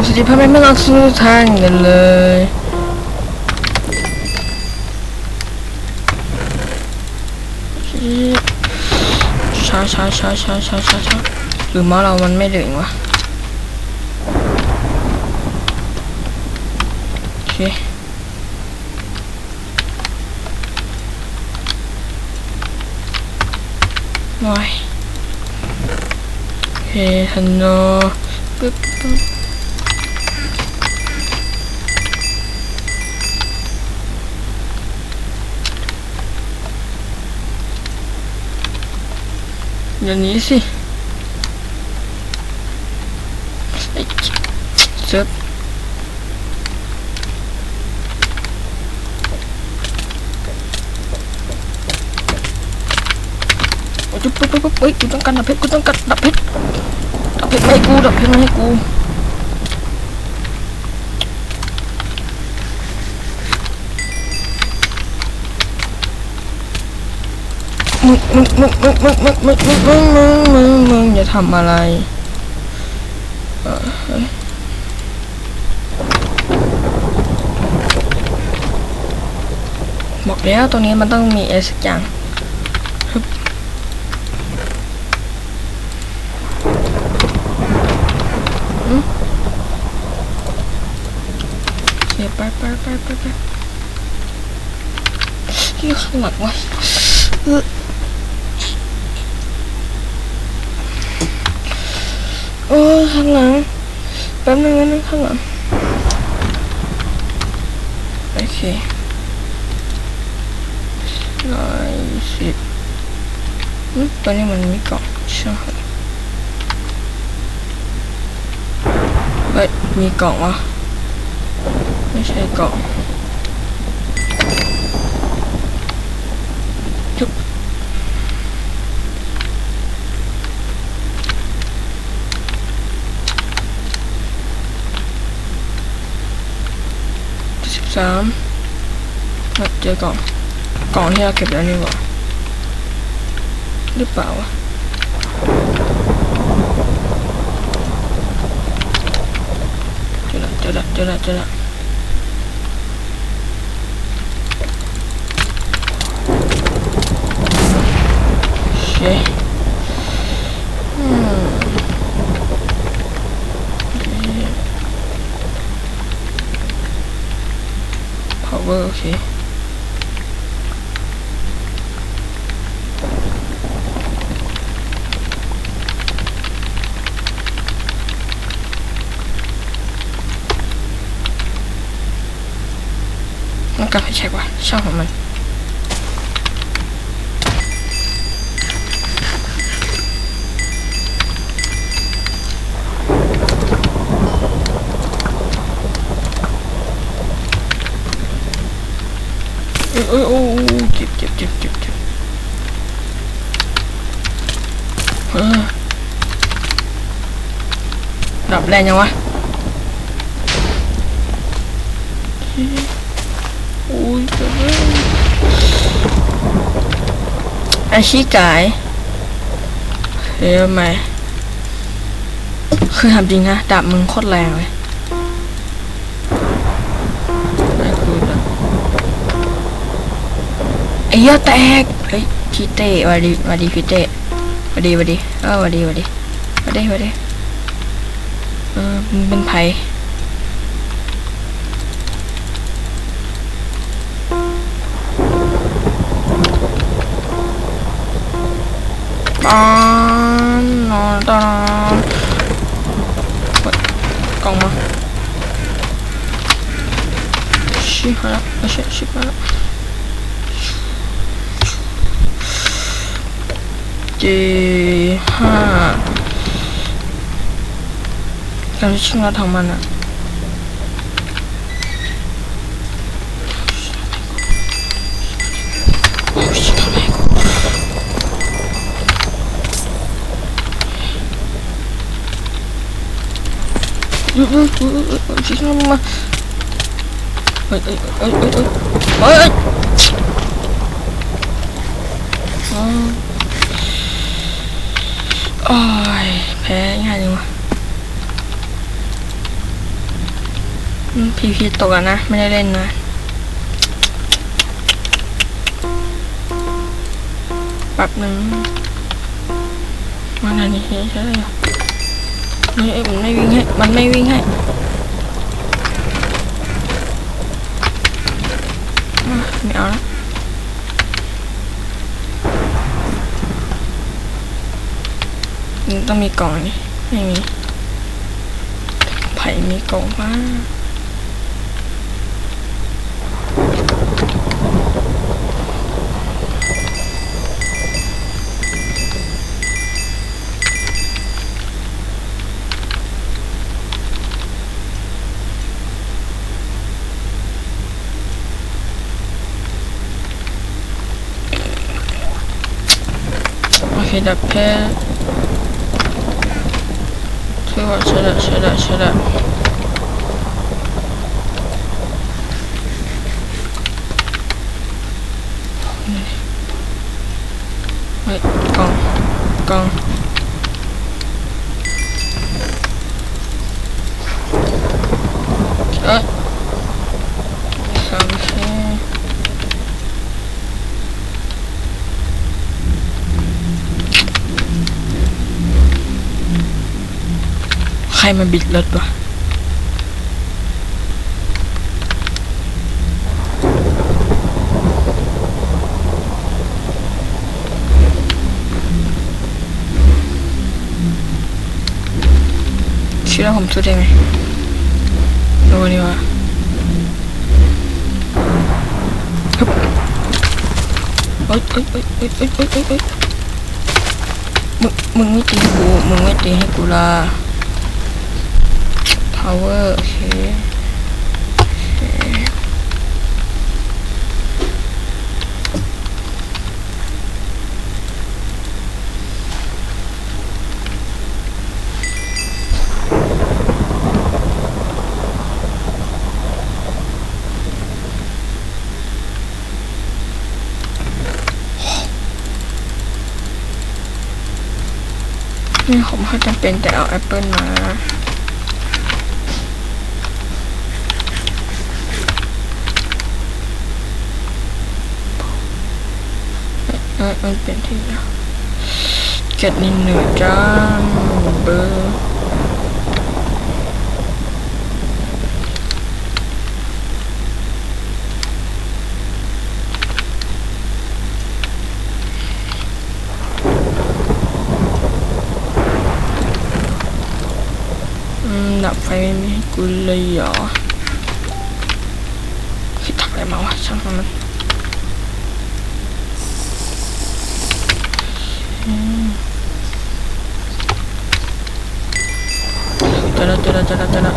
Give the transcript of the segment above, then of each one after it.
กับสติภาพไม่ต้องสู้ทางกันเลยช้าช้าช้าช้าช้าช้าช้าหรือมาเรามันไม่ถึงวะโอเคหน่อยโอเคฮันโนปึ๊บปึ๊บ อย่างนี้สิไอ้เจ็บโอ้ยปุ๊บปุ๊บปุ๊บเฮ้ยกูต้องการดับเพชรกูต้องการดับเพชรดับเพชรไม่ให้กูดับเพชรไม่ให้กู มึงมึงมึงมึงมึงมึงมึงมึงมึงมึงมึงอย่าทำอะไรเออเบอกแล้วตรงนี้มันต้องมีอะไรสักอย่างฮึบอืมโอเคไปไปไปไปไปที่ข้างหลังวะ อข้างหลัง แป๊บนึงแป๊บนึงข้างหลัง โอเคร้อยสิบตอนนี้มันมีกล่องใช่ไหมเฮ้ยมีกล่องวะไม่ใช่กล่อง 三，乜嘢講？講呢個劇本呢個，啲爆啊！Jalan, jalan, jalan, jalan. Okay. well, okay. Nó cần phải chạy qua sau của mình อเออโอ้โอ้เจ็บเจ็บเจ็บเจ็บเจ็บดับแรงยังวะโอ้ยเจ็บเลยอาชีพกายเฮ้ยทำไมคือทำจริงนะดาบมึงโคตรแรงเลย เหี้ยแตกเฮ้ยพี่เตะวัาดีวัาดีพี่เตะวัาดีวัาดีเออวัาดีวัาดีวัาดีวัาดีเออมึงเป็นไผตานนอนตอนกล่องมาชิบะชิชิบะ 있지 하 남자친구가 당만한 죄송합니다. 어이, 어이, 어이, 어이, 어이, 어이, 어이. 아. เลยวะพีพีตกอะนะ ไม่ได้เล่นนะปรับหนึ่งมันอันนี่ใช่ไหมนี่มันไม่วิ่งให้ มันไม่วิ่งให้ไม่เอาละต้องมีกล่องนี่ ไม่มีไผ่มีกล่องมาโอเคดับเพ 一会儿吃的吃的吃的。喂。hay mình bị lệch rồi chứ nó không chút đây này. Rồi đi mà húp. Ôi ôi ôi ôi ôi ôi ôi ôi. Mừng mừng cái tiền của mừng cái tiền của là power โอเคโอเค นี่ผมเขาจำเป็นแต่เอาแอปเปิลมา เออมันเป็นที่เจ็ดนิดหนึ่งจ้าเบอร์อืมดับไฟไม่มีให้กูเลยเหรอคิดทำอะไรมาวะช่างมัน チャラチャラチャラチラ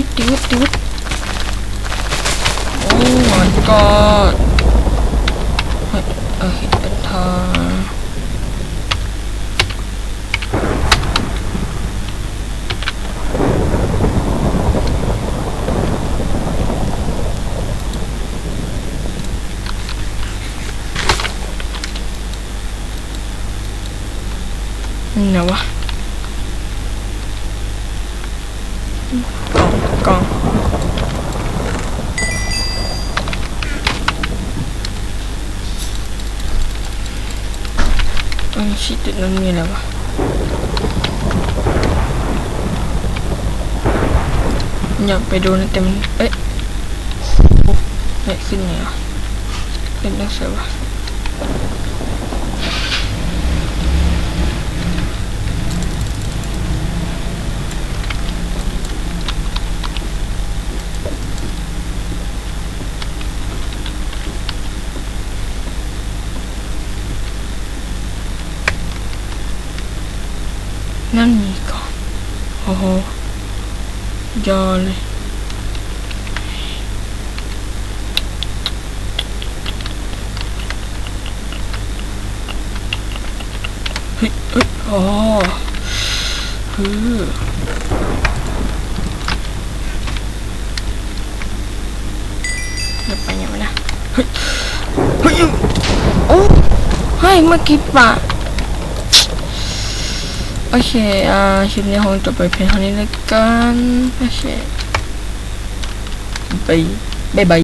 っっ god! Wait, I hit the tar. No. Ainsi, tout ni monde est là-bas. nyampe dulu nanti eh? Oh eh sini lah. ya kena sabar นั่นมีก่อน โอ้โห ยอเลย เฮ้ยเฮ้ยอ๋อฮือไปยังไงนะเฮ้ย เฮ้ย โอ้เฮ้ย เมื่อกี้ปะ โอเค อ่าคลิปนี้คงจบไปเพียงเท่านี้แล้วกัน โอเคบายบายบาย